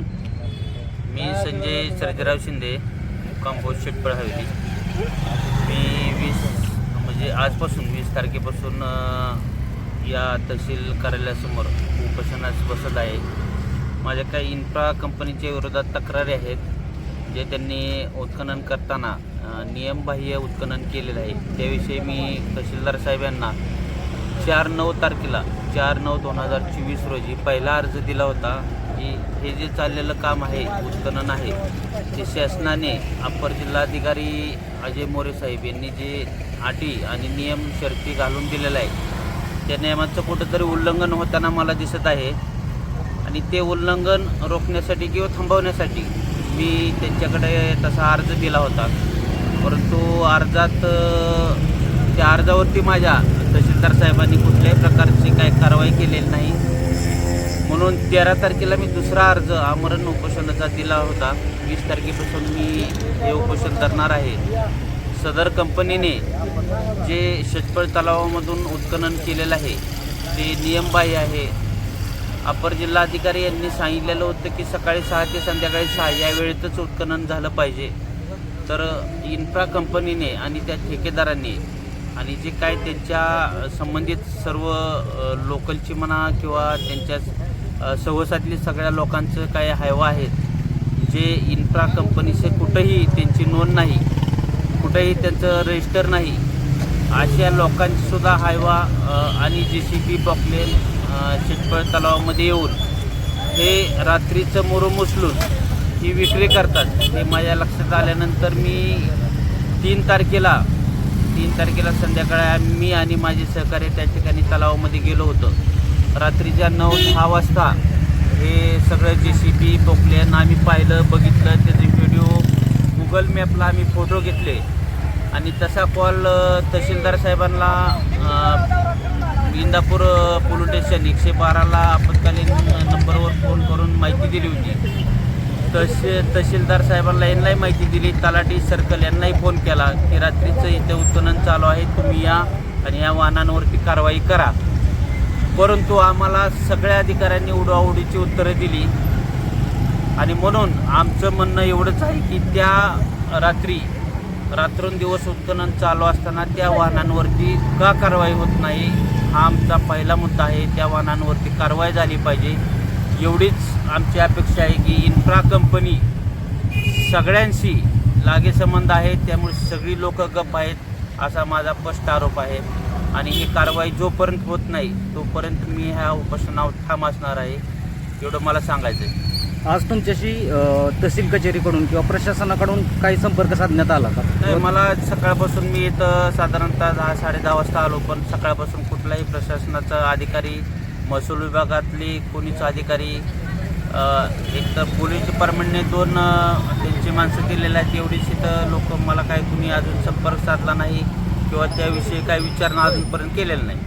मी Sanjay Sarjerao Shinde compost Shetphal Haveli. मी वीस म्हणजे आजपासून वीस तारखेपासून या तहसील कार्यालयासमोर उपोषणास बसत आहे. माझ्या काही इन्फ्रा कंपनीच्या विरोधात तक्रारी आहेत जे त्यांनी उत्खनन करताना नियमबाह्य उत्खनन केलेलं आहे. त्याविषयी मी तहसीलदार साहेब यांना चार नऊ तारखेला चार नऊ दोन हजार चोवीस रोजी पहिला अर्ज दिला होता. की हे जे चाललेलं काम आहे उत्खनन आहे ते शासनाने अप्पर जिल्हाधिकारी अजय मोरे साहेब यांनी जे अटी आणि नियम शर्ती घालून दिलेलं आहे त्या नियमाचं कुठंतरी उल्लंघन होताना मला दिसत आहे. आणि ते उल्लंघन रोखण्यासाठी किंवा थांबवण्यासाठी मी त्यांच्याकडे तसा अर्ज दिला होता. परंतु अर्जात त्या अर्जावरती माझ्या तहसीलदार साहेबांनी कुठल्याही प्रकारची काही कारवाई केलेली नाही. म्हणून तेरा तारखेला मी दुसरा अर्ज आमरण उपोषणाचा दिला होता. वीस तारखेपासून मी हे उपोषण करणार आहे. सदर कंपनीने जे शेतपळ तलावामधून उत्खनन केलेलं आहे ते नियमबाह्य आहे. अपर जिल्हाधिकारी यांनी सांगितलेलं होतं की सकाळी सहा ते संध्याकाळी सहा या वेळेतच उत्खनन झालं पाहिजे. तर इन्फ्रा कंपनीने आणि त्या ठेकेदारांनी आणि जे काय त्यांच्या संबंधित सर्व लोकलची म्हणा किंवा त्यांच्या सहवासातली सगळ्या लोकांचं काय हायवा आहेत जे इन्फ्रा कंपनीचे कुठंही त्यांची नोंद नाही कुठंही त्यांचं रजिस्टर नाही अशा लोकांचीसुद्धा हायवा आणि जे सी बी बॉकलेन चिटपळ तलावामध्ये येऊन हे रात्रीचं मोरम उचलून ही विक्री करतात. हे माझ्या लक्षात आल्यानंतर मी तीन तारखेला तीन तारखेला संध्याकाळी मी आणि माझे सहकारी त्या ठिकाणी तलावामध्ये गेलो होतो. रात्रीच्या नऊ दहा वाजता हे सगळं जे सी बी पोकल्यानं आम्ही पाहिलं बघितलं त्याचे व्हिडिओ गुगल मॅपला आम्ही फोटो घेतले. आणि तसा कॉल तहसीलदार साहेबांना इंदापूर पोलीस स्टेशन एकशे बाराला आपत्कालीन नंबरवर फोन करून माहिती दिली होती. तसे तहसीलदार साहेबांना यांनाही माहिती दिली. तलाठी सर्कल यांनाही फोन केला की रात्रीचं इथे उत्खनन चालू आहे. तुम्ही या आणि या वाहनांवरती कारवाई करा. परंतु आम्हाला सगळ्या अधिकाऱ्यांनी उडवाउडीची उत्तरं दिली. आणि म्हणून आमचं म्हणणं एवढंच आहे की त्या रात्री रात्रंदिवस उत्खनन चालू असताना त्या वाहनांवरती का कारवाई होत नाही हा आमचा पहिला मुद्दा आहे. त्या वाहनांवरती कारवाई झाली पाहिजे. एवढीच आमची अपेक्षा आहे की इन्फ्रा कंपनी सगळ्यांशी लागेसंबंध आहे त्यामुळे सगळी लोक गप आहेत असा माझा स्पष्ट आरोप आहे. आणि ही कारवाई जोपर्यंत होत नाही तोपर्यंत मी ह्या उपोषणावर ठाम असणार आहे एवढं मला सांगायचं आहे आज तुमच्याशी तहसील कचेरीकडून किंवा प्रशासनाकडून काही संपर्क साधण्यात आला नाही का मला सकाळपासून मी इथं साधारणतः दहा साडे दहा वाजता आलो पण सकाळपासून कुठलाही प्रशासनाचा अधिकारी महसूल विभागातली कोणीच अधिकारी एक तर पोलीस डिपार्टमेंटने दोन त्यांची माणसं दिलेली आहेत. एवढीच इथं लोक मला काही कुणी अजून संपर्क साधला नाही किंवा त्याविषयी काही विचारणा अजूनपर्यंत केलेलं नाही.